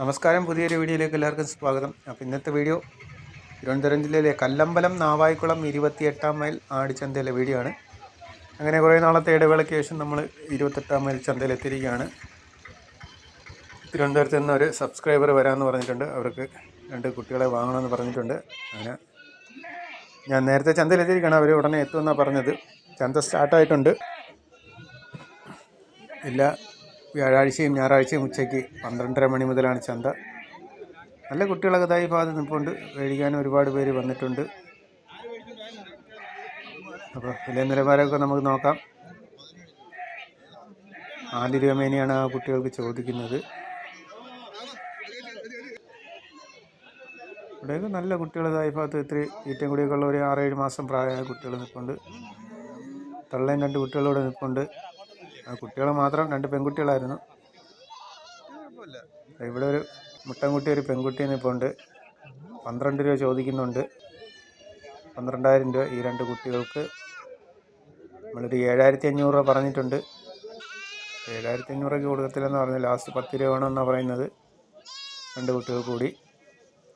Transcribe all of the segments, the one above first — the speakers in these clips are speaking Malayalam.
നമസ്കാരം. പുതിയൊരു വീഡിയോയിലേക്ക് എല്ലാവർക്കും സ്വാഗതം. അപ്പോൾ ഇന്നത്തെ വീഡിയോ തിരുവനന്തപുരം ജില്ലയിലെ കല്ലമ്പലം നാവായിക്കുളം ഇരുപത്തിയെട്ടാം മൈൽ ആടിച്ചന്തയിലെ വീഡിയോ ആണ്. അങ്ങനെ കുറേ നാളത്തെ ഇടവേളയ്ക്ക് ശേഷം നമ്മൾ ഇരുപത്തെട്ടാം മൈൽ ചന്തയിലെത്തിയിരിക്കുകയാണ് തിരുവനന്തപുരത്ത് നിന്ന് ഒരു സബ്സ്ക്രൈബർ വരാമെന്ന് പറഞ്ഞിട്ടുണ്ട്. അവർക്ക് രണ്ട് കുട്ടികളെ വാങ്ങണമെന്ന് പറഞ്ഞിട്ടുണ്ട്. അങ്ങനെ ഞാൻ നേരത്തെ ചന്തയിലെത്തിയിരിക്കുകയാണ് അവർ ഉടനെ എത്തുമെന്നാണ് പറഞ്ഞത്. ചന്ത സ്റ്റാർട്ടായിട്ടുണ്ട്. എല്ലാ വ്യാഴാഴ്ചയും ഞായറാഴ്ചയും ഉച്ചയ്ക്ക് പന്ത്രണ്ടര മണി മുതലാണ് ചന്ത. നല്ല കുട്ടികളൊക്കെ തായി ഭാഗത്ത് നിൽപ്പുണ്ട്. മേടിക്കാൻ ഒരുപാട് പേര് വന്നിട്ടുണ്ട്. അപ്പോൾ വില നിലവാരമൊക്കെ നമുക്ക് നോക്കാം. നാല് രൂപ മേനെയാണ് ആ കുട്ടികൾക്ക് ചോദിക്കുന്നത്. ഇവിടെയൊക്കെ നല്ല കുട്ടികൾ തായി ഭാഗത്ത് ഇത്തിരി ഈറ്റം കൂടിയൊക്കെ ഉള്ള ഒരു ആറേഴ് മാസം പ്രായമായ കുട്ടികൾ നിൽപ്പുണ്ട്. തള്ളയും രണ്ട് കുട്ടികളിവിടെ നിൽപ്പുണ്ട്. കുട്ടികൾ മാത്രം രണ്ട് പെൺകുട്ടികളായിരുന്നു. ഇവിടെ ഒരു മുട്ടൻകുട്ടി ഒരു പെൺകുട്ടി ഉണ്ട്. പന്ത്രണ്ട് രൂപ ചോദിക്കുന്നുണ്ട്. പന്ത്രണ്ടായിരം രൂപ ഈ രണ്ട് കുട്ടികൾക്ക്. നമ്മളൊരു ഏഴായിരത്തി അഞ്ഞൂറ് രൂപ പറഞ്ഞിട്ടുണ്ട്. ഏഴായിരത്തി അഞ്ഞൂറൊക്കെ കൊടുക്കത്തില്ലെന്ന് പറഞ്ഞു ലാസ്റ്റ് പത്ത് രൂപ വേണമെന്നാണ് പറയുന്നത്. രണ്ട് കുട്ടികൾ കൂടി.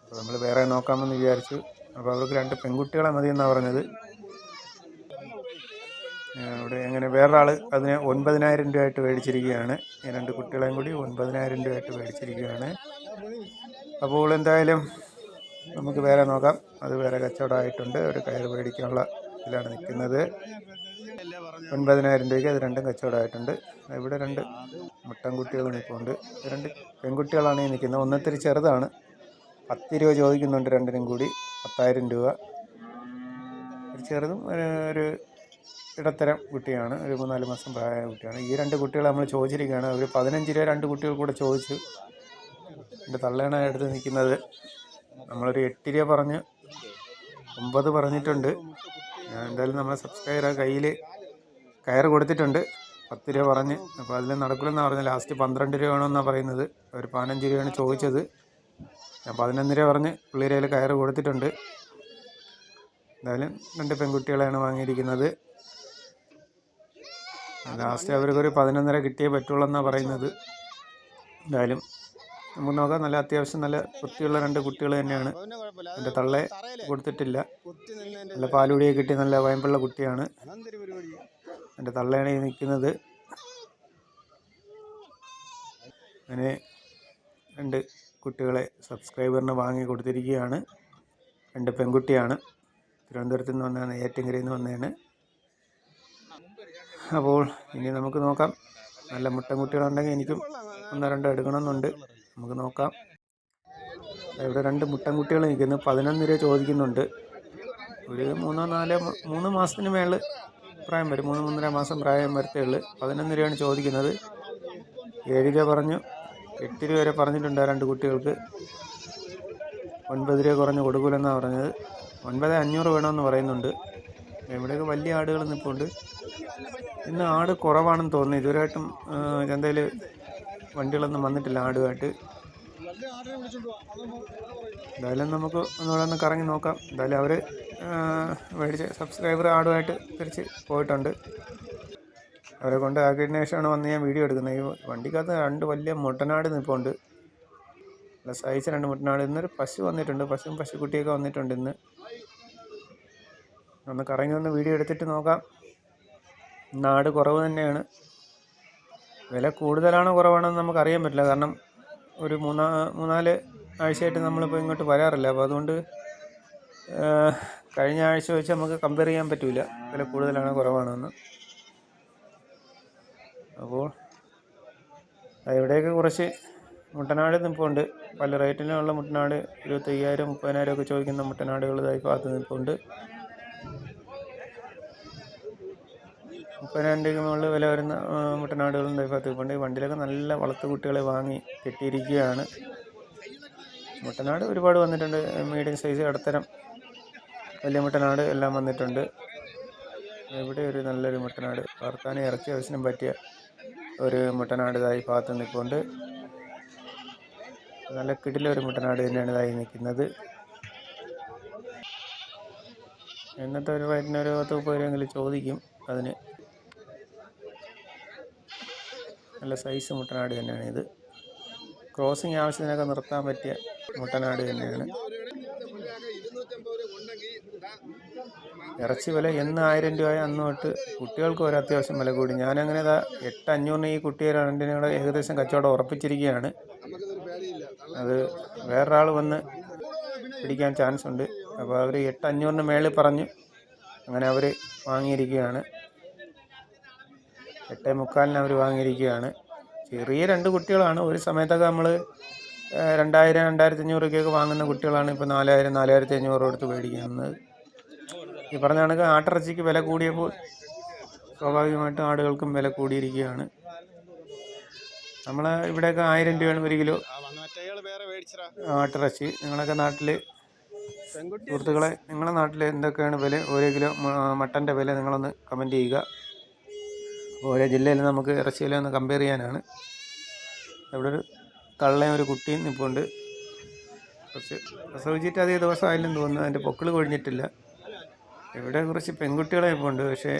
അപ്പോൾ നമ്മൾ വേറെ നോക്കാമെന്ന് വിചാരിച്ചു. അപ്പോൾ അവർക്ക് രണ്ട് പെൺകുട്ടികളെ മതി എന്നാണ് പറഞ്ഞത്. അവിടെ അങ്ങനെ വേറൊരാൾ അതിന് ഒൻപതിനായിരം രൂപയായിട്ട് മേടിച്ചിരിക്കുകയാണ്. രണ്ട് കുട്ടികളെയും കൂടി ഒൻപതിനായിരം രൂപയായിട്ട് മേടിച്ചിരിക്കുകയാണ്. അപ്പോൾ എന്തായാലും നമുക്ക് വേറെ നോക്കാം. അത് വേറെ കച്ചവടമായിട്ടുണ്ട്. ഒരു കയർ മേടിക്കാനുള്ള ഇതിലാണ് നിൽക്കുന്നത്. ഒൻപതിനായിരം രൂപയ്ക്ക് അത് രണ്ടും കച്ചവടമായിട്ടുണ്ട്. ഇവിടെ രണ്ട് മുട്ടൻകുട്ടികൾ നിൽപ്പുണ്ട് ഉണ്ട്. രണ്ട് പെൺകുട്ടികളാണ് ഈ നിൽക്കുന്നത്. ഒന്നിത്തിരി ചെറുതാണ്. പത്ത് രൂപ ചോദിക്കുന്നുണ്ട് രണ്ടിനും കൂടി. പത്തായിരം രൂപ. ഒരു ചെറുതും ഒരു ഇടത്തരം കുട്ടിയാണ്. ഒരു മൂന്നാൽ മാസം പ്രായമായ കുട്ടിയാണ്. ഈ രണ്ട് കുട്ടികളെ നമ്മൾ ചോദിച്ചിരിക്കുകയാണ്. ഒരു പതിനഞ്ച് രൂപ രണ്ട് കുട്ടികൾ കൂടെ ചോദിച്ചു. എന്റെ തള്ളേണ എടുത്ത് നിൽക്കുന്നത് നമ്മളൊരു എട്ട് രൂപ പറഞ്ഞ് ഒമ്പത് പറഞ്ഞിട്ടുണ്ട്. എന്തായാലും നമ്മളെ സബ്സ്ക്രൈബർ കയ്യിൽ കയർ കൊടുത്തിട്ടുണ്ട്. പത്ത് രൂപ പറഞ്ഞ്. അപ്പോൾ അതിൽ നടക്കില്ലെന്നാണ് പറഞ്ഞത്. ലാസ്റ്റ് പന്ത്രണ്ട് രൂപ വേണമെന്നാണ് പറയുന്നത്. അവർ പതിനഞ്ച് രൂപയാണ് ചോദിച്ചത്. ഞാൻ പതിനൊന്ന് രൂപ പറഞ്ഞ് പിള്ളേരെ കയ്യിൽ കയർ കൊടുത്തിട്ടുണ്ട്. എന്തായാലും രണ്ട് പെൺകുട്ടികളെയാണ് വാങ്ങിയിരിക്കുന്നത്. ലാസ്റ്റ് അവർക്കൊരു പതിനൊന്നര കിട്ടിയേ പറ്റുള്ളൂ എന്നാണ് പറയുന്നത്. എന്തായാലും നമുക്ക് നോക്കാം. നല്ല അത്യാവശ്യം നല്ല വൃത്തിയുള്ള രണ്ട് കുട്ടികൾ തന്നെയാണ്. എന്റെ തള്ളെ കൊടുത്തിട്ടില്ല. നല്ല പാലുടിയെ കിട്ടി നല്ല വയമ്പുള്ള കുട്ടിയാണ്. എന്റെ തള്ളയാണ് ഈ നിൽക്കുന്നത്. അങ്ങനെ രണ്ട് കുട്ടികളെ സബ്സ്ക്രൈബറിന് വാങ്ങി കൊടുത്തിരിക്കുകയാണ്. രണ്ട് പെൺകുട്ടിയാണ്. തിരുവനന്തപുരത്ത് നിന്ന് വന്നതാണ് ഏറ്റുങ്കരയിൽ നിന്ന് വന്നതാണ്. അപ്പോൾ ഇനി നമുക്ക് നോക്കാം. നല്ല മുട്ടൻകുട്ടികളുണ്ടെങ്കിൽ എനിക്കും ഒന്നോ രണ്ടോ എടുക്കണമെന്നുണ്ട്. നമുക്ക് നോക്കാം. ഇവിടെ രണ്ട് മുട്ടൻകുട്ടികൾ നിൽക്കുന്നു. പതിനൊന്ന് രൂപ ചോദിക്കുന്നുണ്ട്. ഒരു മൂന്നോ നാലോ മൂന്ന് മാസത്തിന് മേളിൽ പ്രായം വരും. മൂന്ന് മൂന്നര മാസം പ്രായം വരത്തേ ഉള്ളൂ പതിനൊന്ന് രൂപയാണ് ചോദിക്കുന്നത്. ഏഴ് രൂപ പറഞ്ഞു. എട്ട് രൂപ വരെ പറഞ്ഞിട്ടുണ്ട് രണ്ട് കുട്ടികൾക്ക്. ഒൻപത് രൂപ കുറഞ്ഞ് കൊടുക്കൂലെന്നാണ് പറഞ്ഞത്. ഒൻപത് അഞ്ഞൂറ് വേണമെന്ന് പറയുന്നുണ്ട്. ഇവിടെയൊക്കെ വലിയ ആടുകൾ നിൽപ്പുണ്ട്. ഇന്ന് ആട് കുറവാണെന്ന് തോന്നുന്നു. ഇതുവരെയായിട്ടും ചന്തയിൽ വണ്ടികളൊന്നും വന്നിട്ടില്ല ആടുമായിട്ട്. എന്തായാലും നമുക്ക് ഒന്നുകൂടെ ഒന്ന് കറങ്ങി നോക്കാം. എന്തായാലും അവർ മേടിച്ച് സബ്സ്ക്രൈബർ ആടുമായിട്ട് തിരിച്ച് പോയിട്ടുണ്ട്. അവരെ കൊണ്ട് ആക്കിയതിന് ശേഷമാണ് വന്ന് ഞാൻ വീഡിയോ എടുക്കുന്നത്. ഈ വണ്ടിക്കകത്ത് രണ്ട് വലിയ മുട്ടനാട് നിൽപ്പുണ്ട് നല്ല സൈസ് രണ്ട് മുട്ടനാട്. ഇന്നൊരു പശു വന്നിട്ടുണ്ട്. പശുവും പശുക്കുട്ടിയൊക്കെ വന്നിട്ടുണ്ട് ഇന്ന്. ഒന്ന് കറങ്ങി ഒന്ന് വീഡിയോ എടുത്തിട്ട് നോക്കാം. നാട് കുറവ് തന്നെയാണ്. വില കൂടുതലാണോ കുറവാണെന്ന് നമുക്ക് അറിയാൻ പറ്റില്ല. കാരണം ഒരു മൂന്നാ മൂന്നാൽ ആഴ്ചയായിട്ട് നമ്മളിപ്പോൾ ഇങ്ങോട്ട് വരാറില്ല. അപ്പോൾ അതുകൊണ്ട് കഴിഞ്ഞ ആഴ്ച വെച്ച് നമുക്ക് കമ്പയർ ചെയ്യാൻ പറ്റില്ല വില കൂടുതലാണോ കുറവാണോ എന്ന് അപ്പോൾ ഇവിടെയൊക്കെ കുറച്ച് മുട്ടനാട് നിൽപ്പുണ്ട് പല റേറ്റിനുള്ള മുട്ടനാട് ഇരുപത്തയ്യായിരം മുപ്പതിനായിരം ഒക്കെ ചോദിക്കുന്ന മുട്ടനാടുകൾ ഇതായി ഭാഗത്ത് നിൽപ്പുണ്ട് മുപ്പതിനായിരം രൂപയ്ക്ക് മുകളിൽ വില വരുന്ന മുട്ടനാടുകളുണ്ട്. ഇപ്പോൾ അതുകൊണ്ട് വണ്ടിയിലൊക്കെ നല്ല വളർത്തു കുട്ടികളെ വാങ്ങി കെട്ടിയിരിക്കുകയാണ്. മുട്ടനാട് ഒരുപാട് വന്നിട്ടുണ്ട്. മീഡിയം സൈസ് ഇടത്തരം വലിയ മുട്ടനാട് എല്ലാം വന്നിട്ടുണ്ട്. ഇവിടെ ഒരു നല്ലൊരു മുട്ടനാട്. വളർത്താൻ ഇറച്ചി ആവശ്യം പറ്റിയ ഒരു മുട്ടനാട് ഇതായി ഭാഗത്ത് നിൽപ്പുണ്ട്. നല്ല കിടിലൊരു മുട്ടനാട് തന്നെയാണ് ഇതായി നിൽക്കുന്നത്. എന്നിട്ട് ഒരു വയറ്റിന് ഒരു പത്ത് മുപ്പത് രൂപയെങ്കിലും ചോദിക്കും അതിന്. നല്ല സൈസ് മുട്ടനാട് തന്നെയാണ് ഇത്. ക്രോസിങ് ആവശ്യത്തിനൊക്കെ നിർത്താൻ പറ്റിയ മുട്ടനാട് തന്നെയാണ്. ഇറച്ചി വില എന്ന് ആയിരം രൂപ അന്ന് തൊട്ട് കുട്ടികൾക്ക് ഒരു അത്യാവശ്യം വില കൂടി. ഞാനങ്ങനെ ഇതാ എട്ട് അഞ്ഞൂറിന് ഈ കുട്ടിയെ രണ്ടിനോട് ഏകദേശം കച്ചവടം ഉറപ്പിച്ചിരിക്കുകയാണ്. അത് വേറൊരാൾ വന്ന് പിടിക്കാൻ ചാൻസ് ഉണ്ട്. അപ്പോൾ അവർ എട്ട് അഞ്ഞൂറിന് മേളിൽ പറഞ്ഞു. അങ്ങനെ അവർ വാങ്ങിയിരിക്കുകയാണ്. എട്ടേ മുക്കാലിന് അവർ വാങ്ങിയിരിക്കുകയാണ്. ചെറിയ രണ്ട് കുട്ടികളാണ്. ഒരു സമയത്തൊക്കെ നമ്മൾ രണ്ടായിരം രണ്ടായിരത്തി അഞ്ഞൂറൊക്കെയൊക്കെ വാങ്ങുന്ന കുട്ടികളാണ് ഇപ്പോൾ നാലായിരം നാലായിരത്തി അഞ്ഞൂറ് കൊടുത്ത് മേടിക്കുന്നത്. ഈ പറഞ്ഞ കണക്ക് ആട്ടിറച്ചിക്ക് വില കൂടിയപ്പോൾ സ്വാഭാവികമായിട്ടും ആടുകൾക്കും വില കൂടിയിരിക്കുകയാണ്. നമ്മളെ ഇവിടെയൊക്കെ ആയിരം രൂപയാണ് ഒരു കിലോ ആട്ടിറച്ചി. നിങ്ങളൊക്കെ നാട്ടിൽ സുഹൃത്തുക്കളെ നിങ്ങളുടെ നാട്ടിൽ എന്തൊക്കെയാണ് വില? ഓരോ കിലോ മട്ടന്റെ വില നിങ്ങളൊന്ന് കമന്റ് ചെയ്യുക. ഓരോ ജില്ലയിൽ നമുക്ക് ഇറച്ചി വില ഒന്ന് കമ്പയർ ചെയ്യാനാണ്. ഇവിടെ ഒരു തള്ളയും ഒരു കുട്ടിയും നിൽപ്പുണ്ട് കുറച്ച് പ്രസവിച്ചിട്ട് ദിവസം ദിവസമായില്ലെന്ന് തോന്നുന്നു. അതിന്റെ പൊക്കിൾ കൊഴിഞ്ഞിട്ടില്ല. ഇവിടെ കുറച്ച് പെൺകുട്ടികളെ ഇപ്പോൾ ഉണ്ട് പക്ഷേ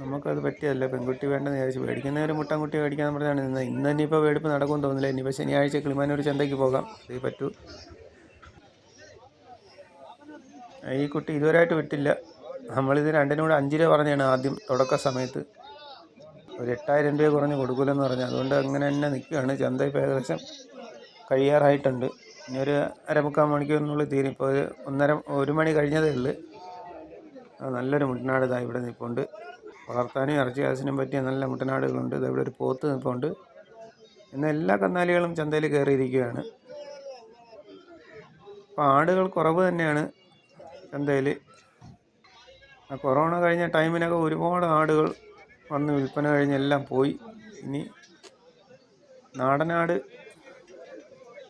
നമുക്കത് പറ്റിയതല്ല. പെൺകുട്ടി വേണ്ടെന്ന് വിചാരിച്ച്. മേടിക്കുന്ന ഒരു മുട്ടൻകുട്ടി മേടിക്കാൻ പറഞ്ഞാണ് നിന്നത് ഇന്ന് ഇനിയിപ്പോൾ വേടിപ്പ് നടക്കുമെന്ന് തോന്നുന്നില്ല. ഇനിയിപ്പോൾ ശനിയാഴ്ച കിളിമാനൂർ ചന്തയ്ക്ക് പോകാം. അതേ പറ്റൂ. ഈ കുട്ടി ഇതുവരെയായിട്ട് വിട്ടില്ല. നമ്മളിത് രണ്ടിനും കൂടെ അഞ്ച് രൂപ പറഞ്ഞാണ് ആദ്യം തുടക്ക സമയത്ത്. ഒരു എട്ടായിരം രൂപ കുറഞ്ഞ് കൊടുക്കില്ലെന്ന് പറഞ്ഞു. അതുകൊണ്ട് അങ്ങനെ തന്നെ നിൽക്കുകയാണ്. ചന്ത ഇപ്പോൾ ഏകദേശം കഴിയാറായിട്ടുണ്ട്. ഇനി ഒരു അരമുക്കാൽ മണിക്കൂറിനുള്ളിൽ തീരും. ഇപ്പോൾ ഒരു ഒന്നര ഒരു മണി കഴിഞ്ഞതേ ഉള്ളൂ. നല്ലൊരു മുട്ടനാട് ഇതാ ഇവിടെ നിൽപ്പുണ്ട്. വളർത്താനും ഇറച്ചി ആവശ്യത്തിനും പറ്റിയ നല്ല മുട്ടനാടുകളുണ്ട്. ഇവിടെ ഒരു പോത്ത് നിൽപ്പുണ്ട്. ഇന്ന് എല്ലാ കന്നാലികളും ചന്തയിൽ കയറിയിരിക്കുകയാണ്. അപ്പോൾ ആടുകൾ കുറവ് തന്നെയാണ് ചന്തയിൽ. കൊറോണ കഴിഞ്ഞ ടൈമിനൊക്കെ ഒരുപാട് ആടുകൾ വന്ന് വിൽപ്പന കഴിഞ്ഞ് എല്ലാം പോയി. ഇനി നാടനാട്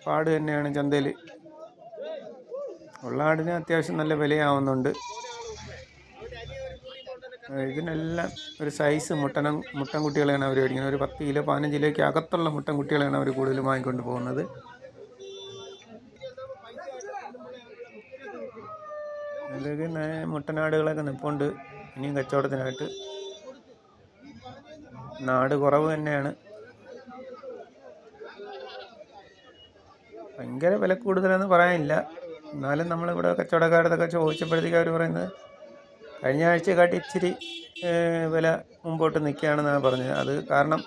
പാട് തന്നെയാണ് ചന്തയിൽ ഉള്ള ആടിന് അത്യാവശ്യം നല്ല വിലയാവുന്നുണ്ട്. ഇതിനെല്ലാം ഒരു സൈസ് മുട്ടനം മുട്ടൻകുട്ടികളെയാണ് അവർ മേടിക്കുന്നത്. ഒരു പത്ത് കിലോ പതിനഞ്ച് കിലോയ്ക്ക് അകത്തുള്ള മുട്ടൻകുട്ടികളെയാണ് അവർ കൂടുതലും വാങ്ങിക്കൊണ്ട് പോകുന്നത്. നേ- മുട്ടനാടുകളൊക്കെ നിൽപ്പുണ്ട് ഇനിയും കച്ചവടത്തിനായിട്ട്. നാട് കുറവ് തന്നെയാണ്. ഭയങ്കര വില കൂടുതലെന്ന് പറയാനില്ല. എന്നാലും നമ്മളിവിടെ കച്ചവടക്കാരതൊക്കെ ചോദിച്ചപ്പോഴത്തേക്ക് അവർ പറയുന്നത് കഴിഞ്ഞ ആഴ്ച ആഴ്ചയെക്കാട്ടി ഇച്ചിരി വില മുമ്പോട്ട് നിൽക്കുകയാണെന്നാണ് പറഞ്ഞത്. അത് കാരണം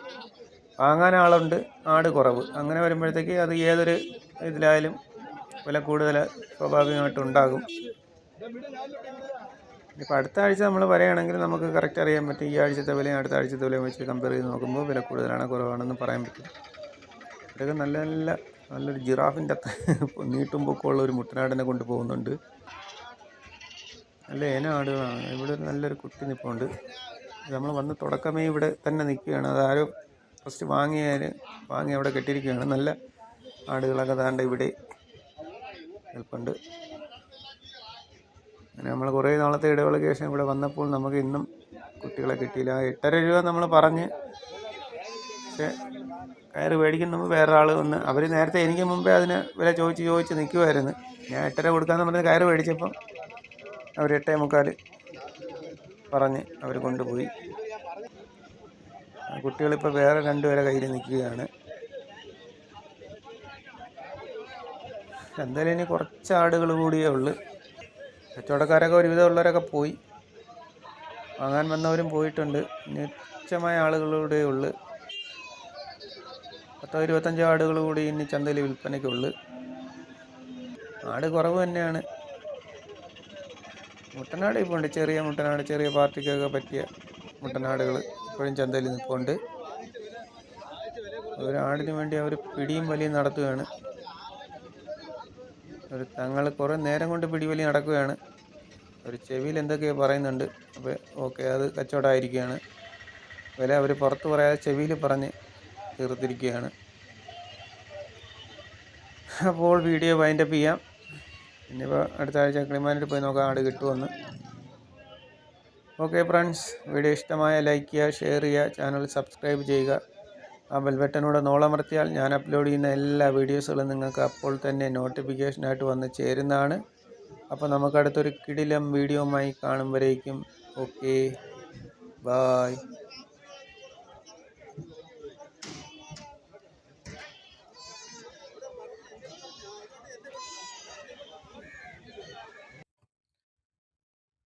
വാങ്ങാൻ ആളുണ്ട് ആട് കുറവ്. അങ്ങനെ വരുമ്പോഴത്തേക്ക് അത് ഏതൊരു ഇതിലായാലും വില കൂടുതൽ സ്വാഭാവികമായിട്ടും ഉണ്ടാകും. ഇപ്പോൾ അടുത്ത ആഴ്ച നമ്മൾ പറയുകയാണെങ്കിൽ നമുക്ക് കറക്റ്റ് അറിയാൻ പറ്റും. ഈ ആഴ്ചത്തെ വിലയും അടുത്ത ആഴ്ചത്തെ വിലയും വെച്ച് കമ്പയർ ചെയ്ത് നോക്കുമ്പോൾ വില കൂടുതലാണ് കുറവാണെന്ന് പറയാൻ പറ്റും. ഇതൊക്കെ നല്ല നല്ല നല്ലൊരു ജിറാഫിന്റെ അത്ര നീട്ടും ഒരു മുട്ടനാടിനെ കൊണ്ടുപോകുന്നുണ്ട് നല്ല ഏനാടുകളാണ് ഇവിടെ ഒരു നല്ലൊരു കുട്ടി നിൽപ്പുണ്ട് നമ്മൾ വന്ന് തുടക്കമേ ഇവിടെ തന്നെ നിൽക്കുകയാണ്. അതാരും ഫസ്റ്റ് വാങ്ങിയാൽ വാങ്ങി അവിടെ കെട്ടിയിരിക്കുകയാണ്. നല്ല ആടുകളൊക്കെ താണ്ട ഇവിടെ നിൽപ്പുണ്ട്. അങ്ങനെ നമ്മൾ കുറേ നാളത്തെ ഇടവേളയ്ക്ക് ശേഷം ഇവിടെ വന്നപ്പോൾ നമുക്ക് ഇന്നും കുട്ടികളെ കിട്ടിയില്ല. എട്ടര രൂപ നമ്മൾ പറഞ്ഞ് പക്ഷേ കയറ് മേടിക്കുന്ന മുമ്പ് വേറെ ആൾ വന്ന് അവർ നേരത്തെ എനിക്ക് മുമ്പേ അതിന് വില ചോദിച്ച് ചോദിച്ച് നിൽക്കുമായിരുന്നു. ഞാൻ എട്ടര കൊടുക്കാമെന്ന് പറഞ്ഞ് കയറ് മേടിച്ചപ്പം അവർ എട്ടേ മുക്കാൽ പറഞ്ഞ് അവർ കൊണ്ടുപോയി. കുട്ടികളിപ്പോൾ വേറെ രണ്ടുപേരെ കയ്യിൽ നിൽക്കുകയാണ്. എന്തായാലും ഇനി കുറച്ച് ആടുകൾ കൂടിയേ ഉള്ളൂ. കച്ചവടക്കാരൊക്കെ ഒരുവിധമുള്ളവരൊക്കെ പോയി. വാങ്ങാൻ വന്നവരും പോയിട്ടുണ്ട്. ഇനി തുച്ഛമായ ആളുകളുടെ ഉള്ളു. പത്തോ ഇരുപത്തഞ്ചോ ആടുകൾ കൂടി ഇനി ചന്തയിൽ വിൽപ്പനയ്ക്കുള്ളു ആട് കുറവ് തന്നെയാണ്. മുട്ടനാട് ഇപ്പോൾ ഉണ്ട്. ചെറിയ മുട്ടനാട് ചെറിയ പാർട്ടിക്കൊക്കെ പറ്റിയ മുട്ടനാടുകൾ ഇപ്പോഴും ചന്തയിൽ നിൽപ്പുണ്ട്. ഒരാടിന് വേണ്ടി അവർ പിടിയും വലിയും നടത്തുകയാണ്. ഒരു തങ്ങൾ കുറേ നേരം കൊണ്ട് പിടിവലി നടക്കുകയാണ്. ഒരു ചെവിയിൽ എന്തൊക്കെയോ പറയുന്നുണ്ട്. അപ്പോൾ ഓക്കെ അത് കച്ചവടമായിരിക്കുകയാണ്. വില അവർ പുറത്ത് പറയാതെ ചെവിയിൽ പറഞ്ഞ് തീർത്തിരിക്കുകയാണ്. അപ്പോൾ വീഡിയോ വൈൻഡപ്പ് ചെയ്യാം. ഇനിയിപ്പോൾ അടുത്ത ആഴ്ച കിളിമാനിൽ പോയി നോക്കാം ആട് കിട്ടുമെന്ന് ഓക്കെ ഫ്രണ്ട്സ് വീഡിയോ ഇഷ്ടമായ ലൈക്ക് ചെയ്യുക ഷെയർ ചെയ്യുക ചാനൽ സബ്സ്ക്രൈബ് ചെയ്യുക. ആ ബെൽബട്ടനൂടെ നോളമർത്തിയാൽ ഞാൻ അപ്ലോഡ് ചെയ്യുന്ന എല്ലാ വീഡിയോസുകളും നിങ്ങൾക്ക് അപ്പോൾ തന്നെ നോട്ടിഫിക്കേഷനായിട്ട് വന്ന് ചേരുന്നതാണ്. അപ്പോൾ നമുക്കടുത്തൊരു കിടിലം വീഡിയോമായി കാണുമ്പോഴേക്കും ഓക്കെ ബായ്